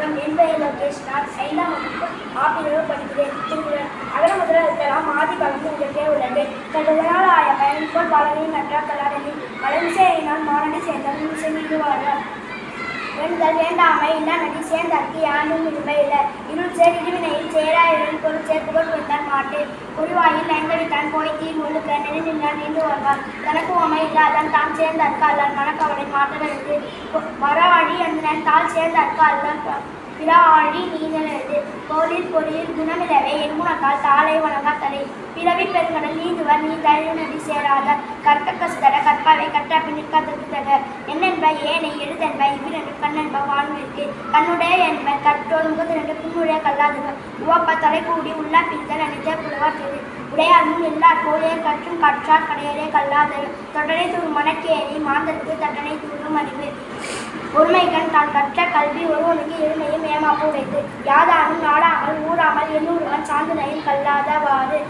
வணக்கம் என் பெயர் லோகேஷ் நான் ஐந்தாம் வகுப்பு ஆப்பிரவு படிக்கிறேன் திருக்குறள். அகர முதல எழுத்தெல்லாம் ஆதி காலத்து உங்களுக்கே உள்ளது. கடலால் ஆய பயன் போல் பாலனையும் நன்றாக கலாடனி வளர்ச்சியினால் மானடி சேர்ந்தவன் சென்று வாழ்வார் வேண்டுதல் வேண்டாமை இல்லா நடி சேர்ந்தார்க்கு யானும் இருமை இல்லை. இருள் சேர் இருவினையில் சேராயிரம் பொருள் சேர்ப்புகள் புகழ் மாட்டேன். குருவாயில் குறிவாயில் போய் தீ முழுக்க நெருங்கினான் நின்று வருவான் தனக்கு உமை இல்லாதான் தான் சேர்ந்தார்க்கு அல்லான் மனக்கவலை மாற்றமெழுது வரவாழி அந்த தான் சேர்ந்த அல்லான் பிறாழி நீங்களது கோலில் பொறியில் குணமிலவே எண்முனக்கால் தாளை வணங்கா தலை. பிறவி பெருங்கடல் நீந்துவர் நீ தழுநடி சேராத. கற்க கசுதர கற்பாவை கற்றாப்பி நிற்காதது என்னென்ப ஏனை எழுதென்ப இவ்விரண்டு கண்ணென்ப வாழ்விற்கு. கண்ணுடைய என்ப கற்றோர் முகத்திரண்டு புண்ணுடைய கல்லாதுவர் உவப்ப தலை கூடி உள்ள பித்தல் அணித்த புலவாற்றது உடையாரும் எல்லார் கோழியர் கற்றும் கற்றார் கடையரே கல்லாதர் தொடரை தூரும் மணக்கேறி மாந்தருக்கு தட்டனை தூரும் அறிவு. ஒருமைக்கண் தான் கற்ற கல்வி ஒருவனுக்கு இருமையும் ஏமாப்பு உடைத்து யாதானும் நாடாமல் ஊறாமல் எண்ணூறுவன் சார்ந்தனையும் கல்லாதவாறு.